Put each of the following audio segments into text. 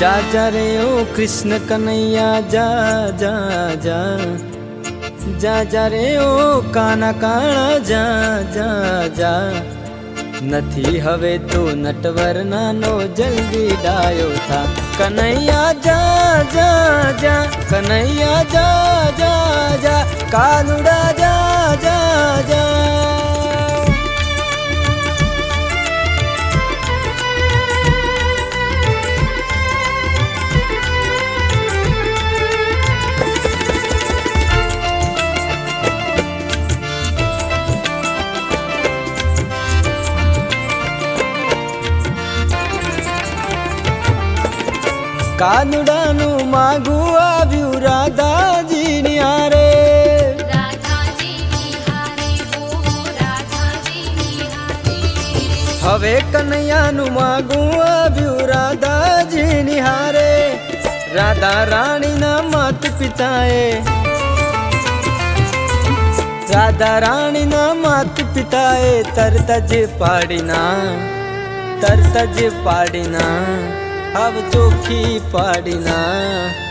जा जा रे ओ कृष्ण कन्हैया जा जा जा जा जा રે ઓ કાના કાળા જા જા જા નથી હવે તો નટવર નાનો જલ્દી ડાયો થા કનૈયા જા જા જા કનૈયા જા જા જા કાનુડા જા જા જા કાનુડાનું માગું આવ્યું રાધાજીની હારે. હવે કનૈયાનું માગું આવ્યું રાધાજીની હારે. રાધા રાણીના માત પિતાએ. રાધા રાણીના માત પિતાએ તરત જ પાડીના તરત જ પાડીના. હવે ચોખ્ખી પાડીના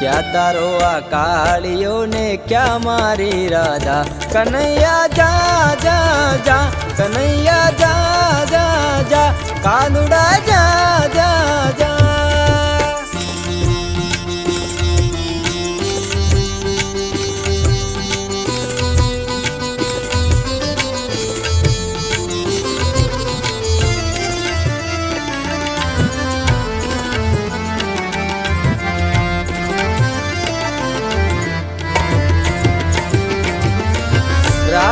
ક્યાં તારો આ કાળીઓ ને ક્યાં મારી રાધા કનૈયા જા જા જા કનૈયા જા જા જા કાનુડા જા જા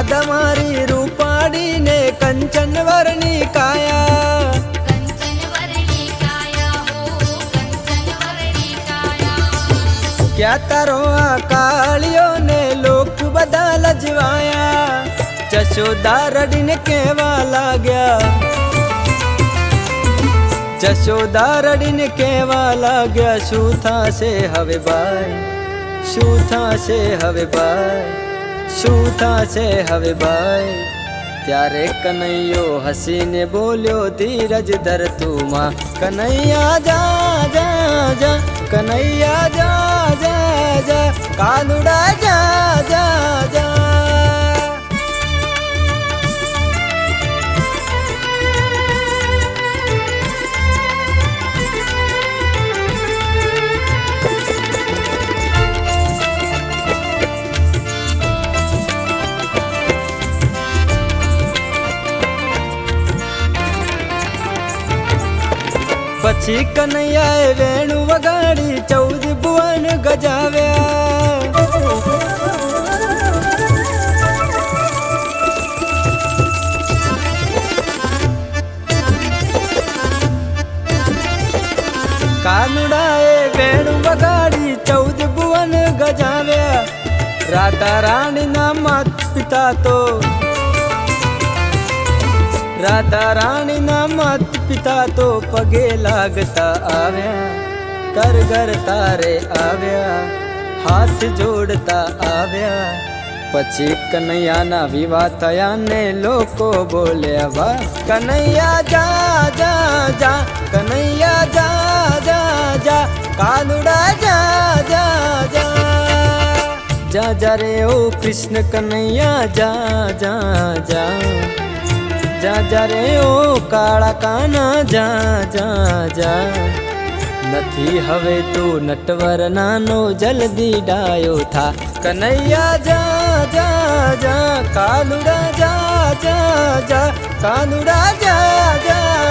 રાધા મારી રૂપાડીને કંચન વરની કાયા કંચન વરણી કાયા હો કંચન વરણી કાયા ક્યાં તારો આ કાળિયો ને લોક બધા લજવાયા જશોદા રડીને કહેવા લાગ્યા જશોદા રડીને કહેવા લાગ્યા શું થાશે હવે ભાઈ શું થાશે હવે ભાઈ શું થશે હવે ભાઈ? ત્યારે કનૈયો હસીને બોલ્યો, ધીરજ ધર તું માં. કનૈયા જા જા જા, કનૈયા જા જા જા, કાનુડા જા જા પછી કનૈયાએ વેણું વગાડી ચૌદ ભુવન ગજાવ્યા. કાનુડાએ વેણું વગાડી ચૌદ ભુવન ગજાવ્યા. રાધા રાણીના માતા પિતા તો રાધા રાણીના માત પિતા તો પગે લાગતા આવ્યા કર ઘર તારે આવ્યા હાથ જોડતા આવ્યા પછી કનૈયાના વિવાહ થયા ને લોકો બોલ્યા વાહ કનૈયા જા જા જા કનૈયા જા જા જા કાનુડા જા જા જા જા જા રે ઓ કૃષ્ણ કનૈયા જા જા જા જા જા રે ઓ કાળા કાના, જા જા જા. નથી હવે તું નટવર નાનો જલ્દી ડાયો થા. કનૈયા, જા જા જા, કાનુડા, જા જા જા, કાનુડા, જા જા. જા